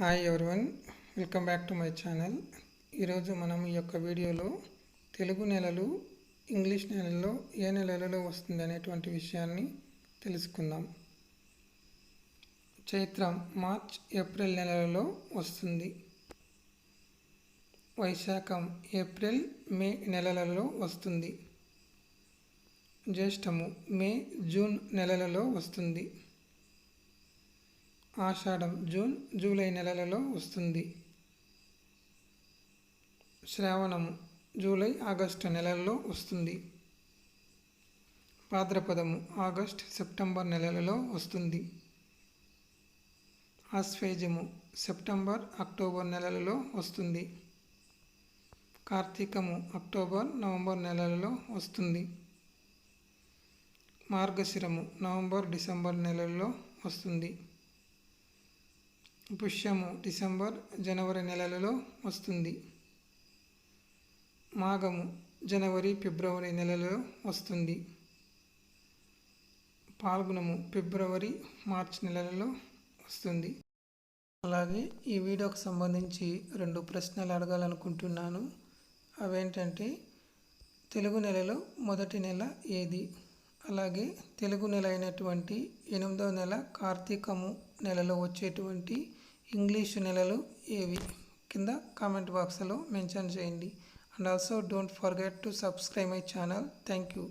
Hi everyone welcome back to my channel ఈరోజు మనం ఈ యొక్క వీడియోలో తెలుగు నెలలు ఇంగ్లీష్ నెలల్లో ఏ నెలలలో వస్తుంది అనేటువంటి విషయాన్ని తెలుసుకుందాం. చైత్రం మార్చ్ ఏప్రిల్ నెలలలో వస్తుంది. వైశాఖం ఏప్రిల్ మే నెలలలో వస్తుంది. జ్యేష్టము మే జూన్ నెలలలో వస్తుంది. ఆషాఢం జూన్ జూలై నెలలలో వస్తుంది. శ్రావణము జూలై ఆగస్టు నెలలలో వస్తుంది. భాద్రపదము ఆగస్ట్ సెప్టెంబర్ నెలలలో వస్తుంది. ఆశ్వేజము సెప్టెంబర్ అక్టోబర్ నెలలలో వస్తుంది. కార్తీకము అక్టోబర్ నవంబర్ నెలలలో వస్తుంది. మార్గశిరము నవంబర్ డిసెంబర్ నెలల్లో వస్తుంది. పుష్యము డిసెంబర్ జనవరి నెలలలో వస్తుంది. మాఘము జనవరి ఫిబ్రవరి నెలలో వస్తుంది. పాల్గొనము ఫిబ్రవరి మార్చ్ నెలలలో వస్తుంది. అలాగే ఈ వీడియోకి సంబంధించి రెండు ప్రశ్నలు అడగాలనుకుంటున్నాను. అవేంటంటే తెలుగు నెలలో మొదటి నెల ఏది? అలాగే తెలుగు నెల అయినటువంటి ఎనిమిదవ నెల కార్తీకము నెలలో వచ్చేటువంటి ఇంగ్లీషు నెలలు ఏవి? కింద కామెంట్ బాక్స్లో మెన్షన్ చేయండి. And also don't forget to subscribe my channel. Thank you